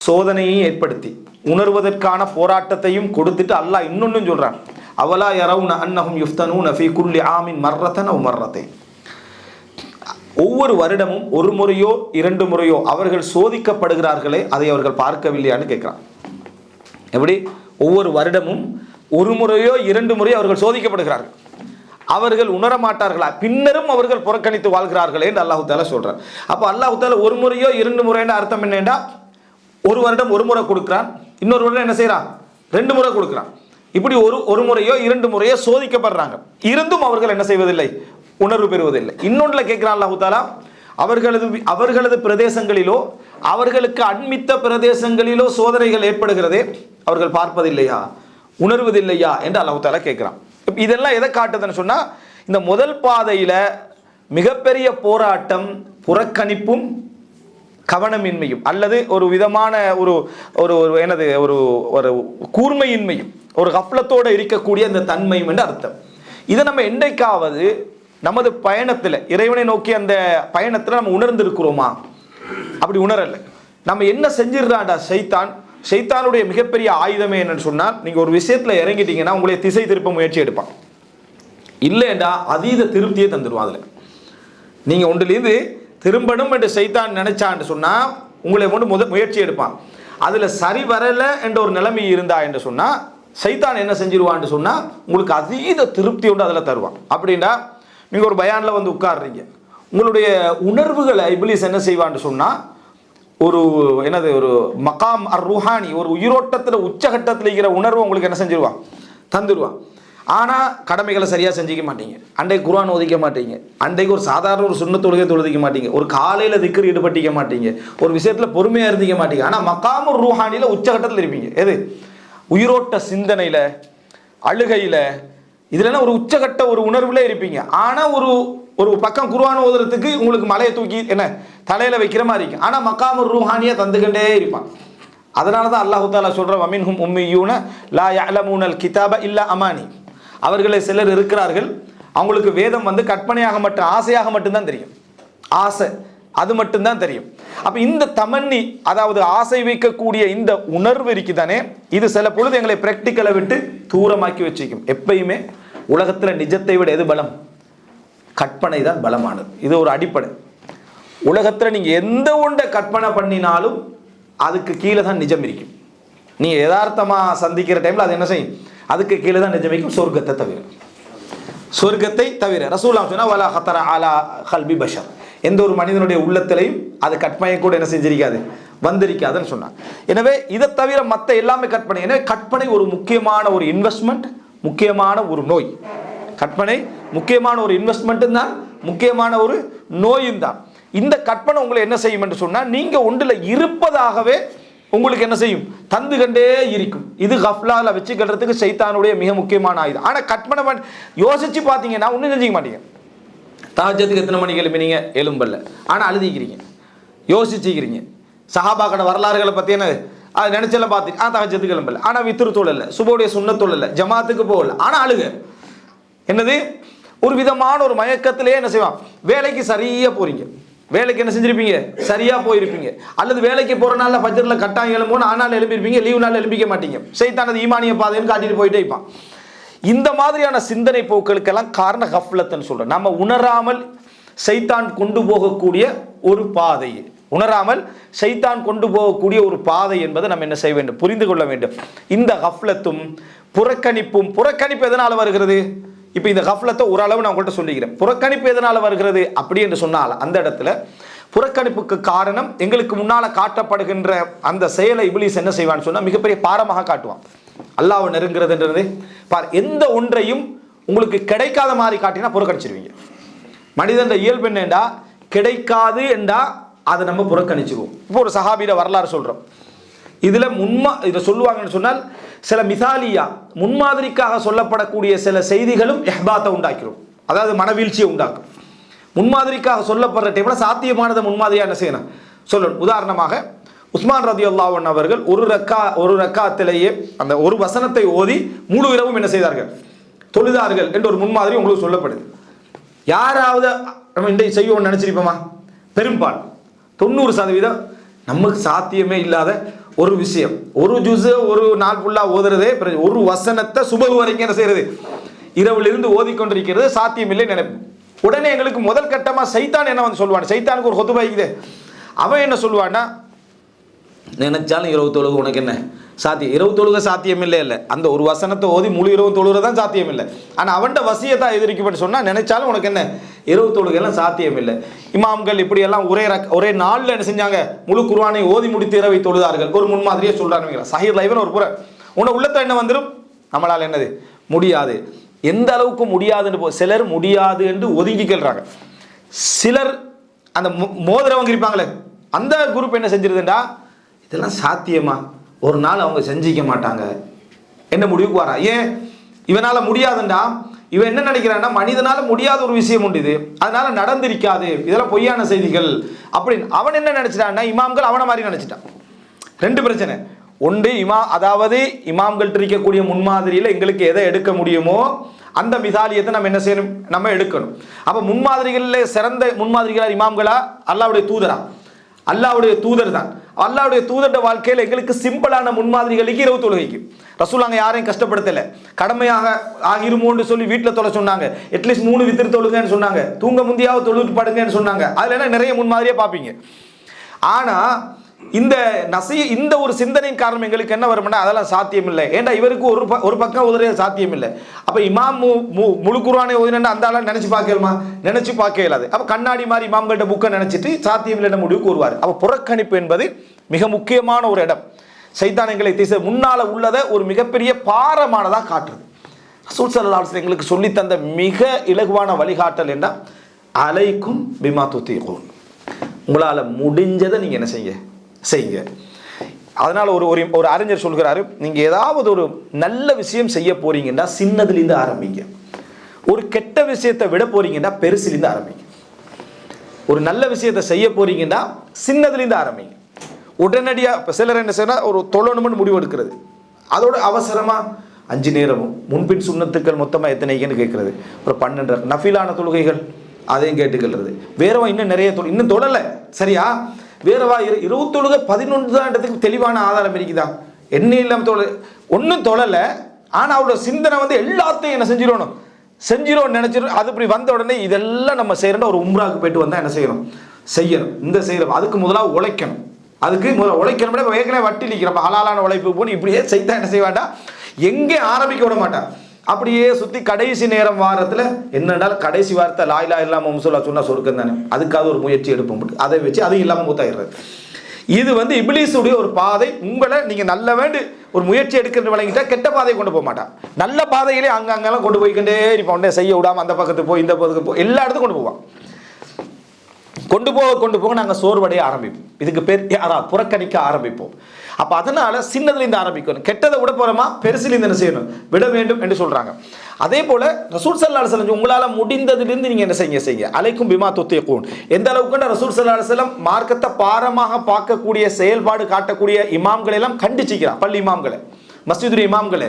சோதனையையும் ஏற்படுத்தி உணர்வதற்கான போராட்டத்தையும் கொடுத்துட்டு அல்லாஹ் இன்னொன்னும் சொல்றான். அவலா யரவுன அன்னஹும் யுஃப்தனூன ஃபீ குல்லி ஆமின் மர்ரத்தன் அவ் மர்ரத்தை ஒவ்வொரு வருடமும் ஒரு முறையோ இரண்டு முறையோ அவர்கள் சோதிக்கப்படுகிறார்களே அதை அவர்கள் பார்க்கவில்லையான்னு கேட்கிறான். எப்படி? ஒவ்வொரு வருடமும் ஒரு முறையோ இரண்டு முறையோ அவர்கள் சோதிக்கப்படுகிறார்கள். அவர்கள் உணர மாட்டார்களா? பின்னரும் அவர்கள் புறக்கணித்து வாழ்கிறார்களே என்று அல்லாஹு தாலா சொல்றார் அப்போ அல்லாஹு தாலா ஒரு முறையோ இரண்டு முறைன்னு அர்த்தம் என்னண்டா ஒரு வருடம் ஒரு முறை கொடுக்குறான் இன்னொரு வருடம் என்ன செய்கிறான் ரெண்டு முறை கொடுக்குறான். இப்படி ஒரு ஒரு முறையோ இரண்டு முறையோ சோதிக்கப்படுறாங்க. இருந்தும் அவர்கள் என்ன செய்வதில்லை? உணர்வு பெறுவதில்லை. இன்னொன்றில் கேட்குறான் அல்லாஹு அவர்களது அவர்களது பிரதேசங்களிலோ அவர்களுக்கு அண்மித்த பிரதேசங்களிலோ சோதனைகள் ஏற்படுகிறதே அவர்கள் பார்ப்பதில்லையா? உணர்வதில்லையா? என்று அல்லாஹு கேட்குறான். இதெல்லாம் எதை காட்டுதுன்னு சொன்னால் இந்த முதல் பாதையில் மிகப்பெரிய போராட்டம் புறக்கணிப்பும் கவனமின்மையும் அல்லது ஒரு விதமான ஒரு ஒரு ஒரு எனது ஒரு ஒரு கூர்மையின்மையும் ஒரு கஃப்லத்தோடு இருக்கக்கூடிய அந்த தன்மையும் என்று அர்த்தம். இதை நம்ம என்றைக்காவது நமது பயணத்தில் இறைவனை நோக்கி அந்த பயணத்தில் நம்ம உணர்ந்திருக்கிறோமா? அப்படி உணரலை. நம்ம என்ன செஞ்சிடறாண்டா சைத்தான்? சைத்தானுடைய மிகப்பெரிய ஆயுதமே என்னன்னு சொன்னால் நீங்கள் ஒரு விஷயத்தில் இறங்கிட்டீங்கன்னா உங்களை திசை திருப்ப முயற்சி எடுப்பான். இல்லைண்டா அதீத திருப்தியே தந்துடுவான் அதில். நீங்கள் ஒன்றுலேருந்து திரும்பணும் என்று சைத்தான் நினைச்சான்னு சொன்னால் உங்களை கொண்டு முத முயற்சி எடுப்பான். அதில் சரி வரலை என்ற ஒரு நிலைமை இருந்தா என்று சொன்னால் சைத்தான் என்ன செஞ்சிருவான்னு சொன்னால் உங்களுக்கு அதீத திருப்தி உண்டு அதில் தருவான். அப்படின்னா நீங்கள் ஒரு பயானில் வந்து உட்காடுறீங்க உங்களுடைய உணர்வுகளை இப்லீஸ் என்ன செய்வான்னு சொன்னால் ஒரு என்னது ஒரு மகாம் அர் ருஹானி ஒரு உயிரோட்டத்தில் உச்சகட்டத்தில் இருக்கிற உணர்வு உங்களுக்கு என்ன செஞ்சிருவான்? தந்துடுவான் ஆனால் கடமைகளை சரியாக செஞ்சிக்க மாட்டீங்க. அன்றைக்கு குரான் ஒதுக்க மாட்டீங்க. அன்றைக்கு ஒரு சாதாரண ஒரு சுண்ண தொழுகை தொழுதிக்க மாட்டீங்க. ஒரு காலையில் திக்கர் ஈடுபட்டிக்க மாட்டீங்க. ஒரு விஷயத்தில் பொறுமையாக இருந்திக்க மாட்டீங்க. ஆனால் மக்காமூர் ரூஹானியில் உச்சகட்டத்தில் இருப்பீங்க. எது? உயிரோட்ட சிந்தனையில் அழுகையில் இதுலனா ஒரு உச்சகட்ட ஒரு உணர்வுல இருப்பீங்க. ஆனால் ஒரு ஒரு பக்கம் குருவான ஓதுறதுக்கு உங்களுக்கு மலையை தூக்கி என்ன தலையில் வைக்கிற மாதிரி இருக்கும். ஆனால் மக்காமூர் ரூஹானியை தந்துக்கிட்டே இருப்பான். அதனால தான் அல்லாஹு தாலா சொல்கிற வமின்ஹும் உம்மியூன லா யஅலமூனல் கிதாப இல்லா அமானி. அவர்களை சிலர் இருக்கிறார்கள். அவங்களுக்கு வேதம் வந்து கற்பனையாக மட்டும் ஆசையாக மட்டும்தான் தெரியும். ஆசை அது மட்டும்தான் தெரியும். அப்ப இந்த தமன்னி அதாவது ஆசை வைக்கக்கூடிய இந்த உணர்வு இருக்குதானே இது சில பொழுது எங்களை பிராக்டிக்கலை விட்டு தூரமாக்கி வச்சுக்கும். எப்பயுமே உலகத்தில் நிஜத்தை விட எது பலம்? கற்பனை தான் பலமானது. இது ஒரு அடிப்படை. உலகத்தில் நீங்கள் எந்த ஒன்றை கற்பனை பண்ணினாலும் அதுக்கு கீழே தான் நிஜம் இருக்கும். நீங்க யதார்த்தமாக சந்திக்கிற டைமில் அது என்ன செய்யும்? அதுக்கு கீழே தான் நிஜமைக்கும் சொர்க்கத்தை தவிர. சொர்க்கத்தை தவிர ரசூலாம் சொன்னா வலா ஹத்தர அலா ஹல்பி பஷர். எந்த ஒரு மனிதனுடைய உள்ளத்திலையும் அது கற்பனை கூட என்ன செஞ்சிருக்காது வந்திருக்காதுன்னு சொன்னான் எனவே இதை தவிர மற்ற எல்லாமே கற்பனை எனவே கற்பனை ஒரு முக்கியமான ஒரு இன்வெஸ்ட்மெண்ட் முக்கியமான ஒரு நோய். கற்பனை முக்கியமான ஒரு இன்வெஸ்ட்மெண்ட்டும் தான் முக்கியமான ஒரு நோயும் தான். இந்த கற்பனை உங்களை என்ன செய்யும் என்று சொன்னால் நீங்கள் ஒன்றில் இருப்பதாகவே உங்களுக்கு என்ன செய்யும்? தந்து கண்டே இருக்கும். இது கஃப்லால வச்சுக்கிறதுக்கு சைத்தானுடைய மிக முக்கியமான ஆயுதம். ஆனால் கற்பனை பண்ணி யோசிச்சு பார்த்தீங்கன்னா ஒன்றும் செஞ்சிக்க மாட்டீங்க. தாஜத்துக்கு எத்தனை மணிக்கு எழுப்பினீங்க எலும்பல்ல ஆனால் அழுதிக்கிறீங்க. யோசிச்சுக்கிறீங்க. சஹாபாக்கட வரலாறுகளை பற்றி என்ன? அது நினைச்செல்லாம் பார்த்து ஆ தாஜத்துக்கு எலும்பல்ல ஆனால் வித்திரு தொழில். சுபோடைய சுண்ண தொழில். ஜமாத்துக்கு போகல. ஆனால் அழுக. என்னது? ஒரு விதமான ஒரு மயக்கத்திலே என்ன செய்வான்? வேலைக்கு சரியாக போறீங்க. வேலைக்கு என்ன செஞ்சிருப்பீங்க? சரியா போயிருப்பீங்க. அல்லது வேலைக்கு போற நாள்ல பஜ்ரில் கட்டாயம் எழும்போது ஆனால் எழுப்பியிருப்பீங்க லீவு நாள் எழுப்பிக்க மாட்டீங்க. சைத்தானது ஈமானிய பாதைன்னு காட்டிட்டு போயிட்டே இருப்பான். இந்த மாதிரியான சிந்தனை போக்களுக்கெல்லாம் காரண கஃப்லத்துன்னு சொல்றோம் நம்ம உணராமல் சைத்தான் கொண்டு போகக்கூடிய ஒரு பாதை. உணராமல் சைத்தான் கொண்டு போகக்கூடிய ஒரு பாதை என்பதை நம்ம என்ன செய்ய வேண்டும்? புரிந்து கொள்ள வேண்டும். இந்த கஃப்லத்தும் புறக்கணிப்பும் புறக்கணிப்பு எதனால் வருகிறது? இப்போ இந்த கஃப்லத்தை ஓரளவு நான் உங்கள்கிட்ட சொல்லிக்கிறேன். புறக்கணிப்பு எதனால் வருகிறது? அப்படி என்று சொன்னால் அந்த இடத்துல புறக்கணிப்புக்கு காரணம் எங்களுக்கு முன்னால் காட்டப்படுகின்ற அந்த செயலை இபிலிஸ் என்ன செய்வான்னு சொன்னால் மிகப்பெரிய பாரமாக காட்டுவான். அல்லாஹ்வை நெருங்கிறதுன்றது பார் எந்த ஒன்றையும் உங்களுக்கு கிடைக்காத மாதிரி காட்டினா புறக்கணிச்சிருவீங்க. மனிதன் இயல்பு என்னண்டா? கிடைக்காது என்றா அதை நம்ம புறக்கணிச்சிருவோம் இப்போ ஒரு சஹாபியில வரலாறு சொல்றோம். இதில் முன்மா இதை சொல்லுவாங்கன்னு சொன்னால் சில மிசாலியா முன்மாதிரிக்காக சொல்லப்படக்கூடிய சில செய்திகளும் எஹ்பாத்தை உண்டாக்கிடும் அதாவது மனவீழ்ச்சியை உண்டாக்கும். முன்மாதிரிக்காக சொல்லப்படுற டைமில் சாத்தியமானதை முன்மாதிரியான என்ன செய்யணும்? சொல்லணும். உதாரணமாக உஸ்மான் ரதி அல்லாவன் அவர்கள் ஒரு ரக்கா ஒரு ரக்காத்திலேயே அந்த ஒரு வசனத்தை ஓதி முழு இரவும் என்ன செய்தார்கள்? தொழுதார்கள் என்ற ஒரு முன்மாதிரி உங்களுக்கு சொல்லப்படுது. யாராவது நம்ம இன்றைக்கு செய்வோம்னு நினச்சிருப்போமா? பெரும்பால் தொண்ணூறு சதவீதம். நமக்கு சாத்தியமே இல்லாத ஒரு விஷயம். ஒரு ஜூஸ் ஒரு நாள் ஃபுல்லாக ஓதுறது ஒரு வசனத்தை சுபகு வரைக்கும் என்ன செய்யறது? இரவிலிருந்து ஓதிக்கொண்டிருக்கிறது சாத்தியமில்லை நினைப்பு. உடனே எங்களுக்கு முதல் கட்டமா சைத்தான் என்ன வந்து சொல்லுவான்? சைத்தானுக்கு ஒரு கொத்து அவன் என்ன சொல்லுவான்னா நினைச்சாலும் இரவு தொழுகு உனக்கு என்ன? சாத்தியம் இரவு தொழுக சாத்தியம் இல்லை இல்லை அந்த ஒரு வசனத்தை ஓதி முழு இரவு தொழுகிறது தான் சாத்தியம் இல்லை ஆனால் அவன்கிட்ட வசியத்தை எதிர்க்கப்பட்டு சொன்னால் நினைச்சாலும் உனக்கு என்ன? இரவு தொழுகையெல்லாம் சாத்தியம் இல்லை இமாம்கள் இப்படியெல்லாம் ஒரே ரக் ஒரே நாளில் என்ன செஞ்சாங்க? முழு குருவானை ஓதி முடித்து இரவை தொழுதார்கள். ஒரு முன்மாதிரியே சொல்கிறாங்க சஹீர் லைவன் ஒரு புற. உன உள்ளத்தை என்ன வந்துடும் நம்மளால் என்னது? முடியாது. எந்த அளவுக்கு முடியாதுன்னு போ சிலர் முடியாது என்று ஒதுங்கி கேள்றாங்க. சிலர் அந்த மோ- மோதிரவங்க இருப்பாங்களே அந்த குரூப் என்ன செஞ்சிருதுண்டா? இதெல்லாம் சாத்தியமா? ஒரு நாள் அவங்க செஞ்சிக்க மாட்டாங்க. என்ன முடிவுக்கு வரா? ஏன்? இவனால் முடியாதுண்டா? இவன் என்ன நினைக்கிறான்னா மனிதனால முடியாத ஒரு விஷயம் உண்டு இது. அதனால நடந்திருக்காது. இதெல்லாம் பொய்யான செய்திகள். அப்படின்னு அவன் என்ன நினைச்சிட்டான்னா இமாம்கள் அவனை மாதிரி நினைச்சிட்டான். ரெண்டு பிரச்சனை. ஒன்று இமா அதாவது இமாம்கள்ட்ட இருக்கக்கூடிய முன்மாதிரியில் எங்களுக்கு எதை எடுக்க முடியுமோ அந்த மிசாலியத்தை நம்ம என்ன செய்யணும்? நம்ம எடுக்கணும். அப்போ முன்மாதிரிகளில் சிறந்த முன்மாதிரிகளாக இமாம்களா? அல்லாவுடைய தூதரா? அல்லாவுடைய தூதர் தான். அல்லாவுடைய தூதர்ட வாழ்க்கையில் எங்களுக்கு சிம்பிளான முன்மாதிரிகளுக்கு இரவு தொழுகைக்கு ரசூலாங்க யாரையும் கஷ்டப்படுத்தலை. கடமையாக ஆகிருமோன்னு சொல்லி வீட்டில் தொலை சொன்னாங்க. அட்லீஸ்ட் மூணு வித்திரு தொழுங்கன்னு சொன்னாங்க. தூங்க முந்தியாவது தொழுது படுங்கன்னு சொன்னாங்க. அதில் என்ன நிறைய முன்மாதிரியாக பார்ப்பீங்க. ஆனால் இந்த நசி இந்த ஒரு சிந்தனையின் காரணம் எங்களுக்கு என்ன வரும்னா அதெல்லாம் சாத்தியம் இல்லை ஏன்டா இவருக்கு ஒரு ப- ஒரு பக்கம் உதவிய சாத்தியம் இல்லை இமாம் மு- மு- முழு குருவானை ஓதினா அந்த ஆளாக நினச்சி பார்க்கலாமா? நினச்சி பார்க்க இயலாது அப்போ கண்ணாடி மாதிரி இமாம்கள்ட்ட புக்கை நினச்சிட்டு சாத்தியம் இல்லைன்னு முடிவு கூறுவார் அப்போ புறக்கணிப்பு என்பது மிக முக்கியமான ஒரு இடம். சைத்தான் எங்களை திசை முன்னால் உள்ளதை ஒரு மிகப்பெரிய பாரமானதாக காட்டுறது. ரசூல் எங்களுக்கு சொல்லித்தந்த மிக இலகுவான வழிகாட்டல் என்ன? அலைக்கும் பிமா தூத்திக்கும் உங்களால் முடிஞ்சதை நீங்கள் என்ன செய்யுங்க? செய்யுங்க. அதனால் ஒரு ஒரு ஒரு அறிஞர் சொல்கிறாரு நீங்கள் ஏதாவது ஒரு நல்ல விஷயம் செய்ய போறீங்கன்னா சின்னதுலேருந்து ஆரம்பிங்க. ஒரு கெட்ட விஷயத்தை விட போறீங்கன்னா பெருசுலேருந்து ஆரம்பிங்க. ஒரு நல்ல விஷயத்தை செய்ய போறீங்கன்னா சின்னதுலேருந்து ஆரம்பிங்க. உடனடியாக இப்போ சிலர் என்ன செய்யணும் ஒரு தொழணும்னு முடிவு எடுக்கிறது. அதோட அவசரமாக அஞ்சு நேரமும் முன்பின் சுண்ணத்துக்கள் மொத்தமாக எத்தனைக்குன்னு கேட்குறது. ஒரு பன்னெண்டு நஃபிலான தொழுகைகள் அதையும் கேட்டுக்கிறது வேறவன் இன்னும் நிறைய தொழில் இன்னும் தொழலை. சரியா? வேறவா இரு இருபத்தொழுது பதினொன்று தான்றதுக்கு தெளிவான ஆதாரம் இருக்குதா? என்ன இல்லாமல் தொழ ஒன்றும் தொழலை. ஆனால் அவரோட சிந்தனை வந்து எல்லாத்தையும் என்ன செஞ்சிடணும். செஞ்சிடும் நினச்சிடும் அது இப்படி வந்த உடனே இதெல்லாம் நம்ம செய்யறோம் ஒரு உம்ராவுக்கு போயிட்டு வந்தால் என்ன செய்யணும்? செய்யணும். இந்த செய்கிறோம் அதுக்கு முதலாக உழைக்கணும். அதுக்கு முதல்ல உழைக்கணும் ஏற்கனவே வட்டி நிற்கிறோம் ஹலாலான உழைப்பு போன்னு இப்படியே செய்தா என்ன செய்ய வேண்டாம் எங்கே ஆரம்பிக்க விட மாட்டான் அப்படியே சுற்றி கடைசி நேரம் வாரத்தில் என்னென்னாலும் கடைசி வாரத்தை லாயிலா இல்லாமல் முசுல்லா சொன்னால் சொருக்கம் தானே அதுக்காக ஒரு முயற்சி எடுப்போம். அதை வச்சு அது இல்லாமல் மூத்தாயிடுறது. இது வந்து இபிலிஸுடைய ஒரு பாதை. உங்களை நீங்கள் நல்ல வேண்டு ஒரு முயற்சி எடுக்கிறது வழங்கிட்டா கெட்ட பாதையை கொண்டு போக மாட்டான். நல்ல பாதையிலே அங்கங்கெல்லாம் கொண்டு போய்கிட்டே இருப்பான். உடனே செய்ய விடாம அந்த பக்கத்துக்கு போய் இந்த பக்கத்துக்கு போய் எல்லா இடத்துக்கும் கொண்டு போவான். கொண்டு போக கொண்டு போக நாங்கள் சோர்வடைய ஆரம்பிப்போம். இதுக்கு பேர் யாரா புறக்கணிக்க ஆரம்பிப்போம். அப்போ அதனால சின்னதுலேருந்து ஆரம்பிக்கணும் கெட்டதை விட போகிறோமா பெருசுலேருந்து என்ன செய்யணும்? விட வேண்டும் என்று சொல்கிறாங்க அதே போல் ரசூல் சல்லா அலுவலம் உங்களால் முடிந்ததுலேருந்து நீங்கள் என்ன செய்யுங்க செய்யுங்க அலைக்கும் பிமா தொத்தியக்கூன் எந்த அளவுக்கு ரசூல் சல்லா அலுவலம் மார்க்கத்தை பாரமாக பார்க்கக்கூடிய செயல்பாடு காட்டக்கூடிய இமாம்களை எல்லாம் கண்டிச்சிக்கிறான் பள்ளி இமாம்களை மஸ்ஜிதுடைய இமாம்களை.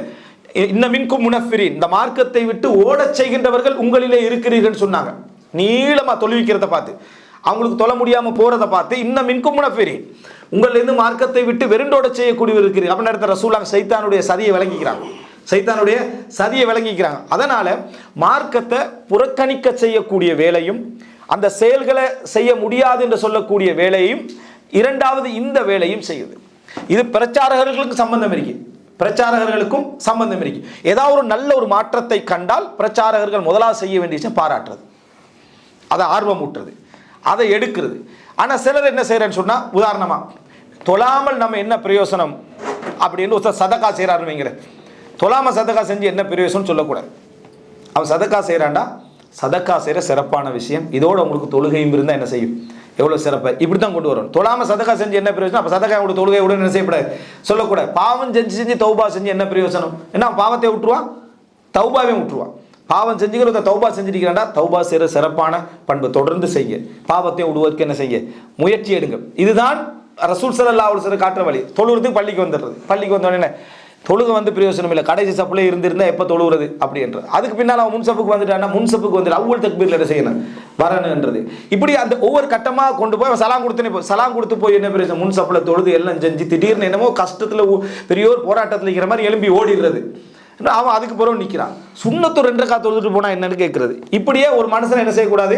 இன்ன மின்கும் முனஃபிரின். இந்த மார்க்கத்தை விட்டு ஓடச் செய்கின்றவர்கள் உங்களிலே இருக்கிறீர்கள் சொன்னாங்க. நீளமாக தொழுவிக்கிறத பார்த்து. அவங்களுக்கு தொல்ல முடியாம போறத பார்த்து இன்னும் மின்கும் முனஃபிரின். உங்களிலிருந்து மார்க்கத்தை விட்டு வெறுண்டோட செய்யக்கூடிய இருக்கிறீர்கள் அப்படின்னு நேரத்தில் ரசூலாங்க சைத்தானுடைய சதியை விளங்கிக்கிறாங்க. சைத்தானுடைய சதியை விளங்கிக்கிறாங்க. அதனால மார்க்கத்தை புறக்கணிக்க செய்யக்கூடிய வேலையும் அந்த செயல்களை செய்ய முடியாது என்று சொல்லக்கூடிய வேலையும் இரண்டாவது இந்த வேலையும் செய்யுது. இது பிரச்சாரகர்களுக்கு சம்பந்தம் இருக்கு. பிரச்சாரகர்களுக்கும் சம்பந்தம் இருக்கு. ஏதாவது ஒரு நல்ல ஒரு மாற்றத்தை கண்டால் பிரச்சாரகர்கள் முதலாவது செய்ய வேண்டிய பாராட்டுறது. அதை ஆர்வம் ஊட்டுறது அதை எடுக்கிறது. ஆனால் சிலர் என்ன செய்கிறேன்னு சொன்னால் உதாரணமாக தொழாமல் நம்ம என்ன பிரயோசனம்? அப்படின்னு ஒருத்தர் சதக்கா செய்கிறாரு வைங்கிற தொழாமல் சதக்கா செஞ்சு என்ன பிரயோசனம் சொல்லக்கூடாது. அவன் சதக்கா செய்கிறான்டா சதக்கா செய்கிற சிறப்பான விஷயம். இதோட உங்களுக்கு தொழுகையும் இருந்தால் என்ன செய்யும்? எவ்வளோ சிறப்பு? இப்படி தான் கொண்டு வரணும் தொழாமல் சதக்கா செஞ்சு என்ன பிரயோஜனம் அப்போ சதக்கா உடைய தொழுகை விட என்ன செய்யக்கூடாது சொல்லக்கூடாது. பாவம் செஞ்சு செஞ்சு தௌபா செஞ்சு என்ன பிரயோஜனம் என்ன பாவத்தை விட்டுருவான்? தௌபாவையும் விட்டுருவான். பாவம் செஞ்சுக்கிறத தௌபா செஞ்சிருக்கிறாண்டா? தௌபா செய்கிற சிறப்பான பண்பு. தொடர்ந்து செய்ய பாவத்தை விடுவதற்கு என்ன செய்ய முயற்சி எடுங்க. இதுதான் ரசூல் சல்லா அலுவலர் காட்டுற வழி. தொழுகிறதுக்கு பள்ளிக்கு வந்துடுறது. பள்ளிக்கு வந்தோடனே தொழுக வந்து பிரயோசனம் இல்லை. கடைசி சப்பில் இருந்திருந்தா எப்போ தொழுகிறது அப்படின்றது. அதுக்கு பின்னால் அவன் முன் சப்புக்கு வந்துட்டான்னா முன் சப்புக்கு வந்து அவ்வளோ தக்பீரில் என்ன செய்யணும்? வரணுன்றது இப்படி அந்த ஒவ்வொரு கட்டமாக கொண்டு போய் அவன் சலாம் கொடுத்துனே சலாம் கொடுத்து போய் என்ன பிரயோஜனம் முன் சப்பில் தொழுது எல்லாம் செஞ்சு திடீர்னு என்னமோ கஷ்டத்தில் பெரியோர் போராட்டத்தில் இருக்கிற மாதிரி எலும்பி ஓடிடுறது. அவன் அதுக்கு பிறகு நிற்கிறான் சுண்ணத்து ரெண்டு கா தொழுதுட்டு போனால் என்னன்னு கேட்குறது இப்படியே ஒரு மனசில் என்ன செய்யக்கூடாது?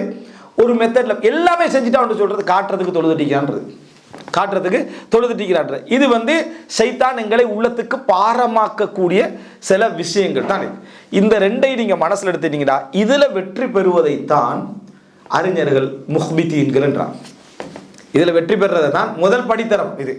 ஒரு மெத்தடில் எல்லாமே செஞ்சுட்டு அவன் சொல்கிறது காட்டுறதுக்கு தொழுதுட்டிக்கான்றது காட்டுறதுக்கு தொழுதுட்டிக்கிறான்ற. இது வந்து சைத்தான் எங்களை உள்ளத்துக்கு பாரமாக்கக்கூடிய சில விஷயங்கள் தான் இது. இந்த ரெண்டையும் நீங்கள் மனசில் எடுத்துட்டீங்கன்னா இதில் வெற்றி பெறுவதைத்தான் அறிஞர்கள் முஹ்பித்தீன்கள் என்றான் இதில் வெற்றி பெறுறது தான் முதல் படித்தரம் இது.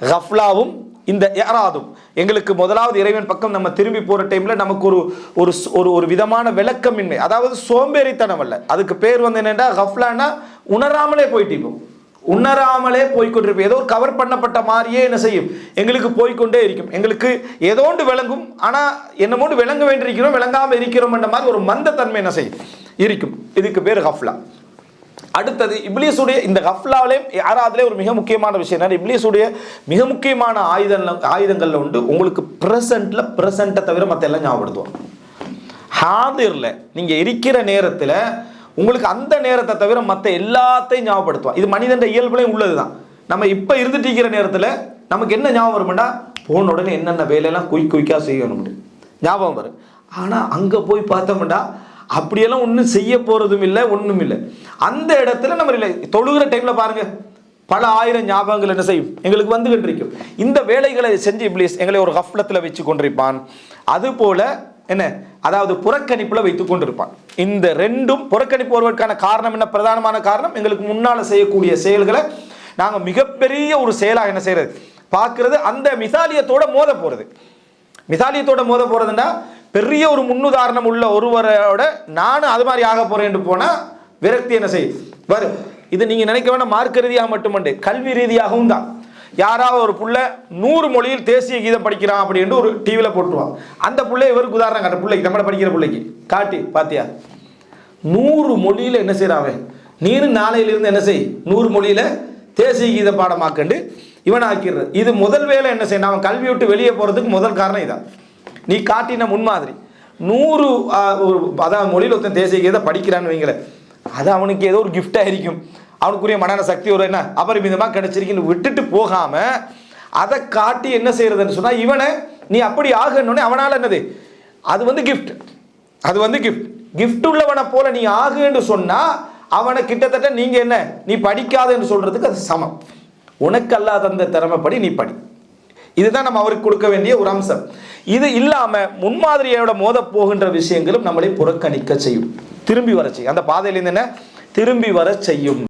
ஹஃப்லாவும் இந்த யாராதும் எங்களுக்கு முதலாவது இறைவன் பக்கம் நம்ம திரும்பி போகிற டைமில் நமக்கு ஒரு ஒரு ஸ்- ஒரு ஒரு விதமான விளக்கமின்மை. அதாவது சோம்பேறித்தனம் அல்ல. அதுக்கு பேர் வந்து என்னென்னா கஃப்லான்னா உணராமலே போயிட்டு உணராமலே போய்க்கொண்டிருப்போம் ஏதோ ஒரு கவர் பண்ணப்பட்ட மாதிரியே என்ன செய்யும். எங்களுக்கு போய்க்கொண்டே இருக்கும். எங்களுக்கு ஏதோ ஒன்று விளங்கும். ஆனால் என்னமோண்டு விளங்க வேண்டியிருக்கிறோம் விளங்காமல் இருக்கிறோம் மாதிரி ஒரு மந்தத்தன்மை என்ன செய்யும்? இருக்கும். இதுக்கு பேர் ஹஃப்லா அடுத்தது இப்லீஸுடைய இந்த கஃப்லாவிலே யாராவதுலேயே ஒரு மிக முக்கியமான விஷயம் என்ன இப்லீஸுடைய மிக முக்கியமான ஆயுதங்கள் ஆயுதங்களில் உண்டு. உங்களுக்கு ப்ரெசண்ட்டில் ப்ரெசண்ட்டை தவிர மற்ற எல்லாம் ஞாபகப்படுத்துவோம். ஹாதிரில் நீங்கள் இருக்கிற நேரத்தில் உங்களுக்கு அந்த நேரத்தை தவிர மற்ற எல்லாத்தையும் ஞாபகப்படுத்துவோம். இது மனிதன் இயல்புலையும் உள்ளது தான் நம்ம இப்போ இருந்துட்டு இருக்கிற நேரத்தில் நமக்கு என்ன ஞாபகம் வரும்னா போன உடனே என்னென்ன வேலையெல்லாம் குயிக் குயிக்காக செய்யணும் ஞாபகம் வரும். ஆனால் அங்கே போய் பார்த்தோம்னா அப்படியெல்லாம் ஒன்றும் செய்ய போகிறதும் இல்லை ஒன்றும் இல்லை. அந்த இடத்துல நம்ம இல்லை தொழுகிற டைமில் பாருங்க. பல ஆயிரம் ஞாபகங்கள் என்ன செய்யும்? எங்களுக்கு வந்து கொண்டிருக்கும். இந்த வேலைகளை செஞ்சு இப்ளீஸ் எங்களை ஒரு ஹஃப்லத்தில் வச்சு கொண்டிருப்பான். அதுபோல என்ன? அதாவது புறக்கணிப்பில் வைத்து கொண்டிருப்பான். இந்த ரெண்டும் புறக்கணிப்பு வருவதற்கான காரணம் என்ன? பிரதானமான காரணம் எங்களுக்கு முன்னால் செய்யக்கூடிய செயல்களை நாங்கள் மிகப்பெரிய ஒரு செயலாக என்ன செய்யறது? பார்க்கறது. அந்த மிசாலியத்தோட மோத போகிறது மிசாலியத்தோட மோத போகிறதுன்னா பெரிய ஒரு முன்னுதாரணம் உள்ள ஒருவரோட நானும் அது மாதிரி ஆக போகிறேன்னு போனால் விரக்தி என்ன செய்யும்? வரும் இது நீங்க நினைக்க வேண்டாம் மார்க்க ரீதியாக மட்டுமண்டு. கல்வி ரீதியாகவும் தான். யாராவது ஒரு புள்ள நூறு மொழியில் தேசிய கீதம் படிக்கிறான் அப்படின்னு ஒரு டிவியில் போட்டுருவான் அந்த பிள்ளை இவருக்கு உதாரணம் காட்டு. பிள்ளைக்கு நம்மளை படிக்கிற பிள்ளைக்கு. காட்டி பாத்தியா? நூறு மொழியில் என்ன செய்கிறான் அவன்? நீனும் நாளையிலிருந்து என்ன செய்? நூறு மொழியில் தேசிய கீத பாடமாக்கண்டு இவன் ஆக்கிடுறது இது முதல் வேலை என்ன செய்யணும்? அவன் கல்வி விட்டு வெளியே போகிறதுக்கு முதல் காரணம் இதான். நீ காட்டின முன்மாதிரி. நூறு ஒரு அதான் மொழியில் ஒருத்தன் தேசிய கீதை படிக்கிறான்னு வைங்களேன். அது அவனுக்கு ஏதோ ஒரு கிஃப்டாக இருக்கும் அவனுக்குரிய மனநல சக்தி ஒரு என்ன? அபரிமிதமாக கிடைச்சிருக்குன்னு விட்டுட்டு போகாமல் அதை காட்டி என்ன செய்யறதுன்னு சொன்னால் இவனை நீ அப்படி ஆகணுன்னே அவனால் என்னது? அது வந்து கிஃப்ட் அது வந்து கிஃப்ட் கிஃப்ட் உள்ளவனை போல நீ ஆகுன்னு சொன்னால் அவனை கிட்டத்தட்ட நீங்கள் என்ன? நீ படிக்காதன்னு சொல்கிறதுக்கு அது சமம். உனக்கு அல்லாத அந்த திறமைப்படி நீ படி. இதுதான் நம்ம அவருக்கு கொடுக்க வேண்டிய ஒரு அம்சம். இது இல்லாமல் முன்மாதிரியோட மோத போகின்ற விஷயங்களும் நம்மளை புறக்கணிக்க செய்யும். திரும்பி வர செய்யும் அந்த பாதையிலேருந்து என்ன? திரும்பி வர செய்யும்.